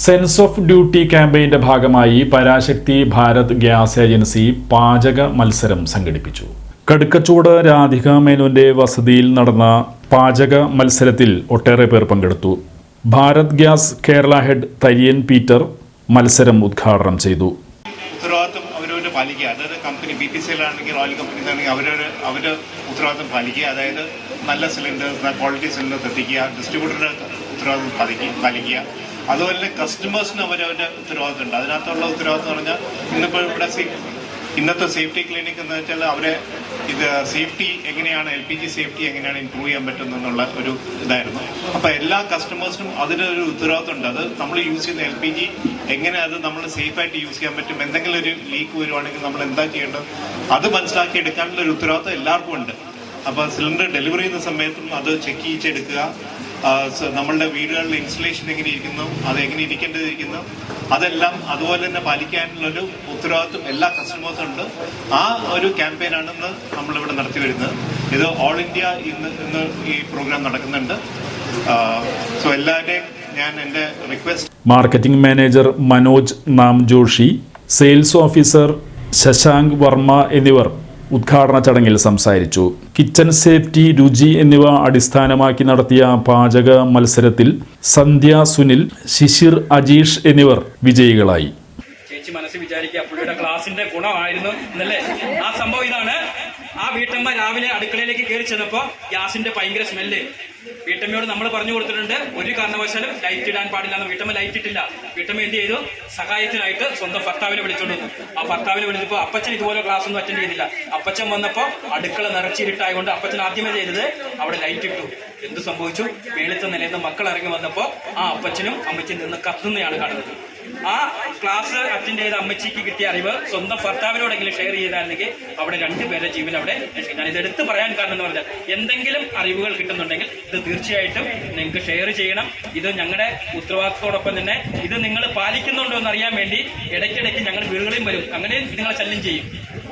Sense of duty ക്യാമ്പയിന്റെ ഭാഗമായി പരാശക്തി Bharat gas agency പാചക മത്സരം സംഘടിപ്പിച്ചു. കടുക്കച്ചൂട് രാധിക മേനോന്റെ വസതിയിൽ നടന്ന പാചക മത്സരത്തിൽ ഒട്ടേറെ പേർ പങ്കെടുത്തു. Bharat gas Kerala head Tharian Peter മത്സരം ഉദ്ഘാടനം ചെയ്തു. ഉത്തരവാദിത്വം അവരവർ പാലിക്കുക. അതായത് കമ്പനി ബി പി സി ആണെങ്കിൽ റോയൽ കമ്പനിയിലാണെങ്കിൽ അവരവർ അവർ ഉത്തരവാദിത്വം പാലിക്കുക. അതായത് നല്ല സിലിണ്ടേഴ്സ് ക്വാളിറ്റി സിലിണ്ടേഴ്സ് എത്തിക്കുക ഡിസ്ട്രിബ്യൂട്ടറുടെ ഉത്തരവാദിത്വം പാലിക്കുക പാലിക്കുക. അതുപോലെ കസ്റ്റമേഴ്സിന് അവരവരുടെ ഉത്തരവാദിത്വം ഉണ്ട്. അതിനകത്തുള്ള ഉത്തരവാദിത്വം പറഞ്ഞാൽ ഇന്നിപ്പോൾ ഇവിടെ ഇന്നത്തെ സേഫ്റ്റി ക്ലിനിക് എന്ന് വെച്ചാൽ അവരെ ഇത് സേഫ്റ്റി എങ്ങനെയാണ് എൽ പി ജി സേഫ്റ്റി എങ്ങനെയാണ് ഇമ്പ്രൂവ് ചെയ്യാൻ പറ്റുന്നത് എന്നുള്ള ഒരു ഇതായിരുന്നു. അപ്പൊ എല്ലാ കസ്റ്റമേഴ്സിനും അതിനൊരു ഉത്തരവാദിത്വം ഉണ്ട്. അത് നമ്മൾ യൂസ് ചെയ്യുന്ന എൽ പി ജി എങ്ങനെ അത് നമ്മൾ സേഫ് ആയിട്ട് യൂസ് ചെയ്യാൻ പറ്റും എന്തെങ്കിലും ഒരു ലീക്ക് വരുവാണെങ്കിൽ നമ്മൾ എന്താ ചെയ്യേണ്ടത്? അത് മനസ്സിലാക്കി എടുക്കാനുള്ള ഒരു ഉത്തരവാദിത്വം എല്ലാവർക്കും ഉണ്ട്. അപ്പൊ സിലിണ്ടർ ഡെലിവറി ചെയ്യുന്ന സമയത്തും അത് ചെക്ക് ചെയ്തെടുക്കുക നമ്മളുടെ വീടുകളിലെ ഇൻസ്റ്റലേഷൻ എങ്ങനെ ഇരിക്കുന്നു അത് എങ്ങനെ ഇരിക്കേണ്ടതിരിക്കുന്നു അതെല്ലാം അതുപോലെ തന്നെ പാലിക്കാനുള്ളൊരു ഉത്തരവാദിത്വം എല്ലാ കസ്റ്റമേഴ്സും ഉണ്ട്. ആ ഒരു ക്യാമ്പയിനാണെന്ന് നമ്മളിവിടെ നടത്തി വരുന്നത്. ഇത് ഓൾ ഇന്ത്യ ഇന്ന് ഇന്ന് ഈ പ്രോഗ്രാം നടക്കുന്നുണ്ട്. സോ എല്ലാവരുടെയും ഞാൻ എന്റെ റിക്വസ്റ്റ് മാർക്കറ്റിംഗ് മാനേജർ മനോജ് നാം ജോഷി സെയിൽസ് ഓഫീസർ ശശാങ്ക് വർമ്മ എന്നിവർ ഉദ്ഘാടന ചടങ്ങിൽ സംസാരിച്ചു. കിച്ചൺ സേഫ്റ്റി രുചി എന്നിവ അടിസ്ഥാനമാക്കി നടത്തിയ പാചക മത്സരത്തിൽ സന്ധ്യ സുനിൽ ശിശിർ അജീഷ് എന്നിവർ വിജയികളായി. ചേച്ചി ക്ലാസിന്റെ ഗുണമായിരുന്നു എന്നല്ലേ? ആ സംഭവം ഇതാണ്. ആ വീട്ടമ്മ രാവിലെ അടുക്കളയിലേക്ക് കയറി ചെന്നപ്പോ ഗ്യാസിന്റെ ഭയങ്കര സ്മെല്ല് വീട്ടമ്മയോട് നമ്മൾ പറഞ്ഞു കൊടുത്തിട്ടുണ്ട്. ഒരു കാരണവശാലും ലൈറ്റ് ഇടാൻ പാടില്ല എന്ന് വീട്ടമ്മ ലൈറ്റ് ഇട്ടില്ല. വീട്ടമ്മ എന്ത് ചെയ്തു? സഹായത്തിനായിട്ട് സ്വന്തം ഭർത്താവിനെ വിളിച്ചോണ്ട് വന്നു. ആ ഭർത്താവിനെ വിളിച്ചപ്പോൾ അപ്പച്ചൻ ഇതുപോലെ ക്ലാസ് ഒന്നും അറ്റൻഡ് ചെയ്തില്ല. അപ്പച്ചൻ വന്നപ്പോൾ അടുക്കള നിറച്ചിരുട്ടായതുകൊണ്ട് അപ്പച്ചൻ ആദ്യമേ ചെയ്തത്? അവിടെ ലൈറ്റ് ഇട്ടു. എന്ത് സംഭവിച്ചു? മേളത്തെ നിലയിൽ നിന്ന് മക്കൾ ഇറങ്ങി വന്നപ്പോൾ ആ അപ്പച്ചനും അമ്മച്ചിയും നിന്ന് കത്തുന്നതാണ് കാണുന്നത്. ആ ക്ലാസ് അറ്റൻഡ് ചെയ്ത അമ്മച്ചിക്ക് കിട്ടിയ അറിവ് സ്വന്തം ഭർത്താവിനോടെങ്കിലും ഷെയർ ചെയ്തായിരുന്നെങ്കിൽ അവിടെ രണ്ടുപേരെ ജീവൻ അവിടെ രക്ഷിക്കും ഞാൻ ഇത് എടുത്ത് പറയാൻ കാരണം എന്ന് പറഞ്ഞാൽ എന്തെങ്കിലും അറിവുകൾ കിട്ടുന്നുണ്ടെങ്കിൽ ഇത് തീർച്ചയായിട്ടും നിങ്ങൾക്ക് ഷെയർ ചെയ്യണം. ഇത് ഞങ്ങളുടെ ഉത്തരവാദിത്തത്തോടൊപ്പം തന്നെ ഇത് നിങ്ങൾ പാലിക്കുന്നുണ്ടോ എന്ന് അറിയാൻ വേണ്ടി ഇടയ്ക്കിടയ്ക്ക് ഞങ്ങളുടെ വീടുകളിൽ വരും. അങ്ങനെ നിങ്ങളെ ശല്യം ചെയ്യും.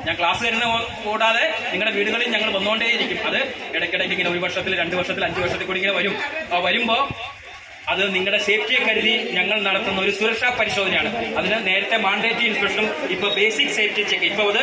ഞാൻ ക്ലാസ് തരുന്ന കൂടാതെ നിങ്ങളുടെ വീടുകളിൽ ഞങ്ങൾ വന്നുകൊണ്ടേയിരിക്കും അത് ഇടയ്ക്കിടയ്ക്ക് ഇങ്ങനെ ഒരു വർഷത്തിൽ രണ്ട് വർഷത്തിൽ അഞ്ച് വർഷത്തിൽ കൂടി ഇങ്ങനെ വരും. വരുമ്പോൾ അത് നിങ്ങളുടെ സേഫ്റ്റിയെ കരുതി ഞങ്ങൾ നടത്തുന്ന ഒരു സുരക്ഷാ പരിശോധനയാണ്. അതിന് നേരത്തെ മാൻഡേറ്ററി ഇൻസ്പെക്ഷനും ഇപ്പൊ ബേസിക് സേഫ്റ്റി ചെക്ക് ഇപ്പൊ അത്